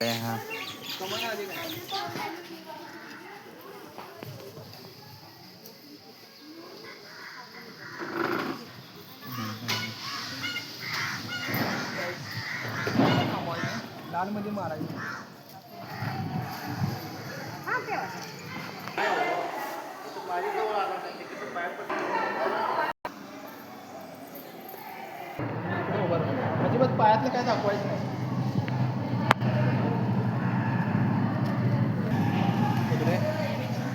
हा लाल मध्ये मारायचं म्हणजे पायातलं काय दाखवायचं नाही इकडे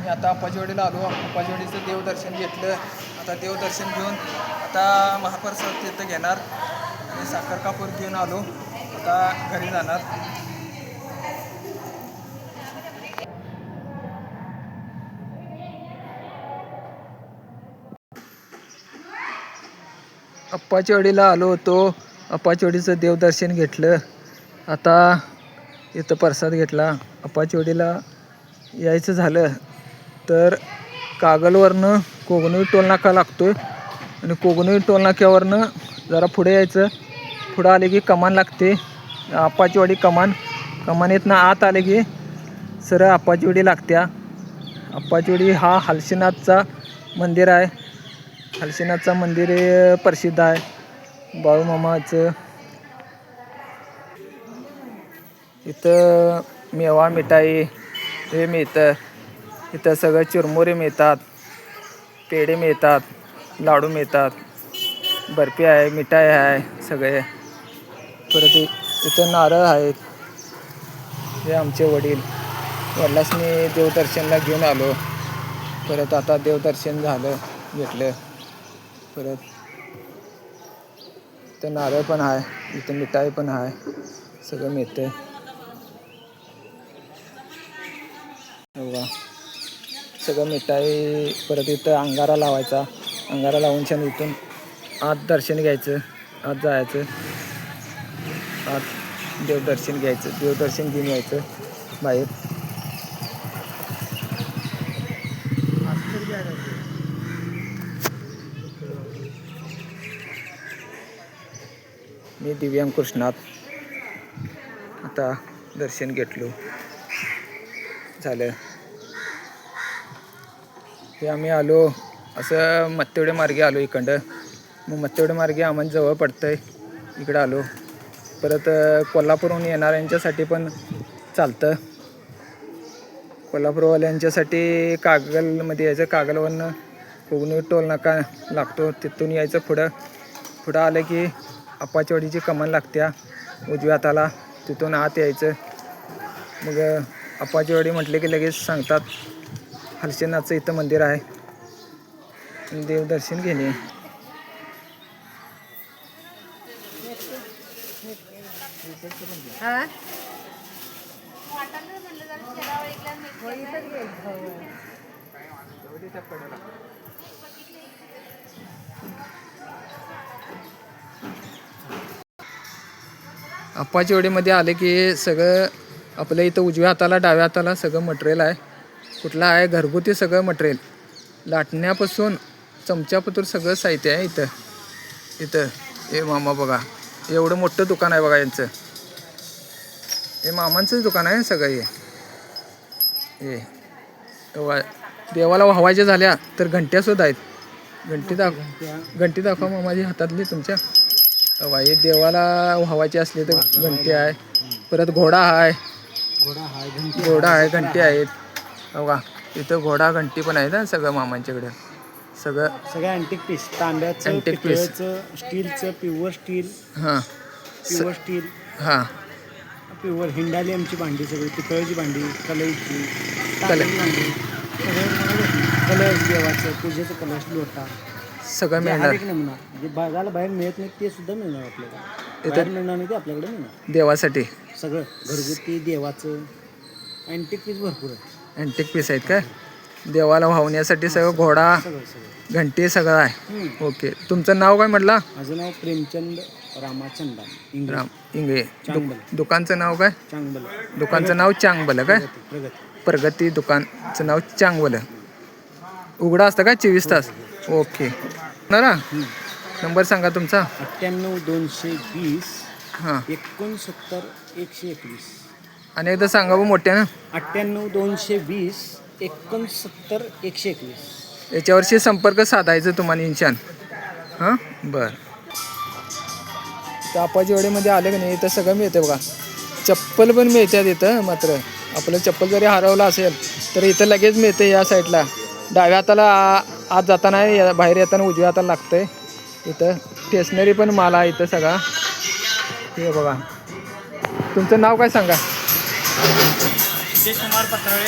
मी आता अप्पाजीवाडीला आलो. अप्पाजीवाडीचं देवदर्शन घेतलं. आता देवदर्शन घेऊन आता महाप्रसाद तिथं घेणार. आणि साखर कापूर घेऊन आलो. आता घरी जाणार. अप्पाचीवाडीला आलो होतो. अप्पाचीवाडीचं देवदर्शन घेतलं. आता इथं प्रसाद घेतला. अप्पाचीवाडीला यायचं झालं. तर कागलवरनं कोगनवी टोलनाका लागतोय. आणि कोगनवी टोलनाक्यावरनं जरा पुढे यायचं. पुढं आले की कमान लागते. अप्पाचीवाडी कमान. कमानीतनं आत आले की सरळ अप्पाचीवाडी लागत्या अप्पाचीवाडी हा हलशीनाथचा मंदिर आहे. हलशीनाथचं मंदिर प्रसिद्ध आहे. बाळूमामाचं इथं मेवा मिठाई हे मिळतं. इथं सगळं चिरमुरे मिळतात पेढे मिळतात लाडू मिळतात बर्फी आहे मिठाई आहे सगळे. परत इथं नारळ आहेत. हे आमचे वडील. वडिलांनी देवदर्शनला घेऊन आलो. परत आता देवदर्शन झालं घेतलं परत इथं नारळ पण आहे इथं मिठाई पण आहे सगळं मिळतं बघा सगळं मिठाई परत इथं अंगारा लावायचा. अंगारा लावून छान इथून आत दर्शन घ्यायचं. आत जायचं. आत देवदर्शन घ्यायचं. देवदर्शन घेऊन यायचं बाहेर. मी दिव्यांग कृष्णात आता दर्शन घेतलो. झालं. हे आम्ही आलो असं मत्तेवडे मार्गे आलो इकडं. मग मत्तेवडे मार्गे आम्हाला जवळ पडतंय. इकडं आलो. परत कोल्हापूरहून येणाऱ्यांच्यासाठी पण चालतं. कोल्हापूरवाल्यांच्यासाठी कागलमध्ये यायचं कागलवरनं कोगनूर टोल नाका लागतो. तिथून यायचं पुढं. पुढं आलं की अप्पाचवाडीची कमान लागत्या उजव्या हाताला तिथून आत यायचं. मग अं, अप्पाचीवाडी म्हटले की लगेच सांगतात. हलसेनाथचं इथं मंदिर आहे. देवदर्शन घेणे. अप्पाचीवाडीमध्ये आले की सगळं आपल्या इथं उजव्या हाताला डाव्या हाताला सगळं मटेरियल आहे. कुठलं आहे घरगुती सगळं मटेरियल लाटण्यापासून चमच्यापतूर सगळं साहित्य आहे इथं. इथं. हे मामा बघा. एवढं मोठं दुकान आहे बघा यांचं. हे मामांचंच दुकान आहे सगळं हे. हे. देवाला व्हावायच्या झाल्या तर घंट्या सुद्धा आहेत. घंटी दाख घंटी दाखवा मामाजी हातातली तुमच्या. तेव्हा हे देवाला व्हावायचे असले तर घंटी आहे. परत घोडा आहे. घोडा हाय घोडा आहे घंटी आहेत. बघा इथं घोडा घंटी पण आहेत ना सगळं मामांच्याकडे. सगळं सगळ्या अँटिक पीस तांब्याचं Antique piece. पितळेचं स्टीलचं प्युअर स्टील हां. प्युअर स्टील हां. प्युअर हिंडाली आमची भांडी सगळी पितळेची भांडी कलईची कलई. तांब्याची भांडी. सगळं देवाचं पूजेचं कलश लोटा. सगळं जे हर मिळणार एक नमुना जे बाजारला बाहेर मिळत नाही ते सुद्धा मिळणार आपल्याला. बाहेर मिळणार नाही ते आपल्याकडे मिळणार. देवासाठी. सगळं. घरगुती देवाचं. अँटिक पीस भरपूर आहे अँटिक पीस आहेत काय देवाला वाहण्यासाठी सगळं घोडा घंटी सगळं आहे. ओके. तुमचं नाव काय म्हटलं? माझं नाव प्रेमचंद रामाचंदा राम इंगळे. दु- दुकानचं नाव काय? चांगलं. दुकानचं नाव चांगबल काय? प्रगती प्रगती. प्रगती दुकानचं नाव चांगवल उघडा असतं का? चोवीस तास. ओके. ना नंबर सांगा तुमचा. अठ्ठ्याण्णव दोनशे वीस हां. एकोणसत्तर एकशे एकवीस. आणि एकदा सांगा बा मोठ्यानं अठ्ठ्याण्णव दोनशे वीस एकोणसत्तर एकशे एकवीस. याच्यावरशी संपर्क साधायचं तुम्हाला इन्शान. हां? बर. तर आपाजीवाडीमध्ये आलं की नाही इथं सगळं मिळतं बघा. चप्पल पण मिळतात इथं मात्र. आपलं चप्पल जरी हरवलं असेल तर इथं लगेच मिळते या साईडला. डाव्या हाताला आत जाताना या- बाहेर येताना उजव्या हाताला लागतंय. इथं स्टेशनरी पण माल आहे इथं सगळा. हे बघा. तुमचं नाव काय सांगा? सिद्धेश कुमार पत्राळे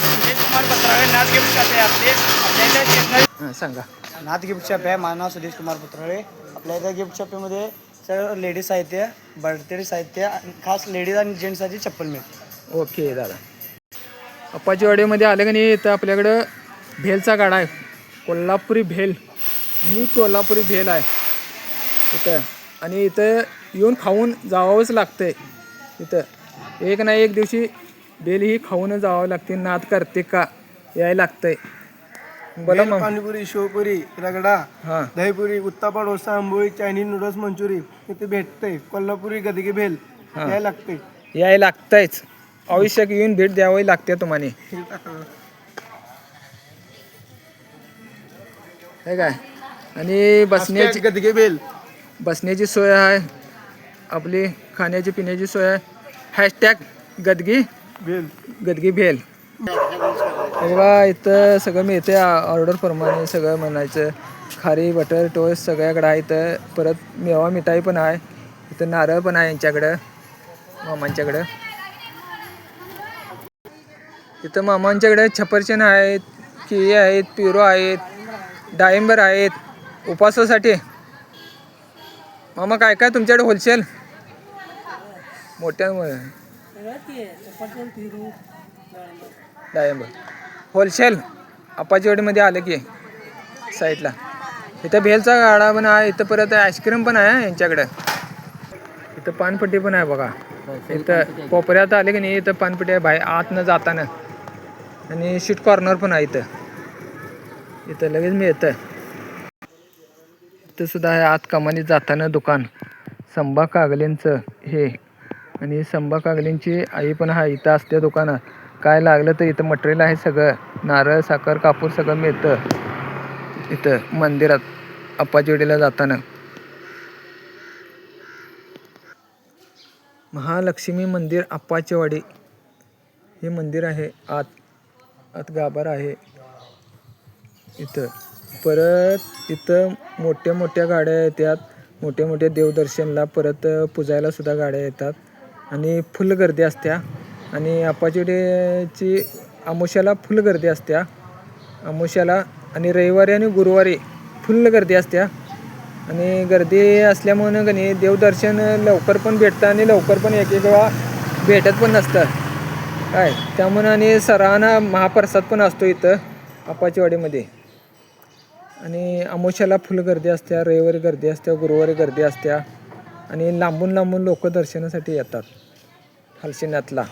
सिद्धेश कुमार पत्राळे नाथ गिफ्ट शॉप आहे आपले आपल्या इथे स्टेशनरी हां सांगा. नाथ गिफ्ट शॉप आहे माझं नाव सुदेश कुमार पत्राळे. आपल्या इथे गिफ्ट शॉपमध्ये सर्व लेडीज साहित्य बर्थडे साहित्य खास लेडीज आणि जेंट्ससाठी चप्पल मिळते. ओके दादा. अप्पाजीवाडीमध्ये आलं का नाही इथं आपल्याकडं भेलचा गाडा आहे. कोल्हापुरी भेल. मी कोल्हापुरी भेल आहे. इथं. आणि इथं येऊन खाऊन जावंच लागतंय. इथं. एक ना एक दिवशी भेल ही खाऊन जावं लागते नाद करते का? यायला लागतंय. बोला मग. पाणीपुरी शेवपुरी रगडा हां. दहीपुरी उत्तापा डोसा आंबोळी चायनीज नूडल्स मंचुरी इथे भेटते कोल्हापुरी गदगे भेल. याय लागते यायला लागतंयच. आवश्यक येऊन भेट द्यावी लागते तुम्हाला हे काय? आणि बसण्याची गदगे भेल. बसण्याची सोय आहे. आपली खाण्याची पिण्याची सोय आहे. हॅशटॅग गदगी भेल. गदगी भेल. बघा इथं सगळं मिळते ऑर्डर प्रमाणे सगळं म्हणायचं. खारी बटर टोस्ट सगळ्याकडं आहे इथं. परत मेवा मिठाई पण आहे. इथं नारळ पण आहे यांच्याकडं. मामांच्याकडं. इथं मामांच्याकडे छपरचन आहेत केळी आहेत पिरो आहेत डाळिंबर आहेत. उपवासासाठी मामा काय काय तुमच्याकडे होलसेल मोठ्या डाळिंबर होलसेल अप्पाजीवाडीमध्ये आलं की साईडला. इथं भेलचा गाडा पण आहे इथं परत आईस्क्रीम पण आहे यांच्याकडं. इथं पानपट्टी पण आहे बघा. इथं कोपऱ्यात आले की नाही इथं पानपट्टी आहे बाहेर आतनं जाताना. आणि शीट कॉर्नर पण आहे इथं. इथं लगेच मिळतं. इथं सुद्धा आहे आत कामाने जाताना दुकान. संभा कागलेंचं हे. आणि संभा कागलेंची आई पण आहे इथं असते दुकानात. काय लागलं तर इथं मटेरियल आहे सगळं. नारळ साखर कापूर सगळं मिळतं. इथं मंदिरात अप्पाजीवाडीला जाताना. महालक्ष्मी मंदिर अप्पाचेवाडी हे मंदिर आहे आत. आत गाभार आहे. इथं. परत इथं मोठ्या मोठ्या गाड्या येतात. मोठ्या मोठ्या देवदर्शनला परत पुजायला सुद्धा गाड्या येतात. आणि फुल गर्दी असत्या. आणि अप्पाचेवाडीची आमुष्याला फुल गर्दी असत्या. आमुष्याला आणि रविवारी आणि गुरुवारी फुल गर्दी असत्या. आणि गर्दी असल्यामुळं का नाही देवदर्शन लवकर पण भेटतं आणि लवकर पण एक एक वेळा भेटत पण नसतं. काय? त्यामुळं आणि सरांना महाप्रसाद पण असतो इथं अपाचीवाडीमध्ये आणि अमोशाला फुल गर्दी असत्या रविवारी गर्दी असत्या गुरुवारी गर्दी असत्या. आणि लांबून लांबून लोक दर्शनासाठी येतात हलसिनाथला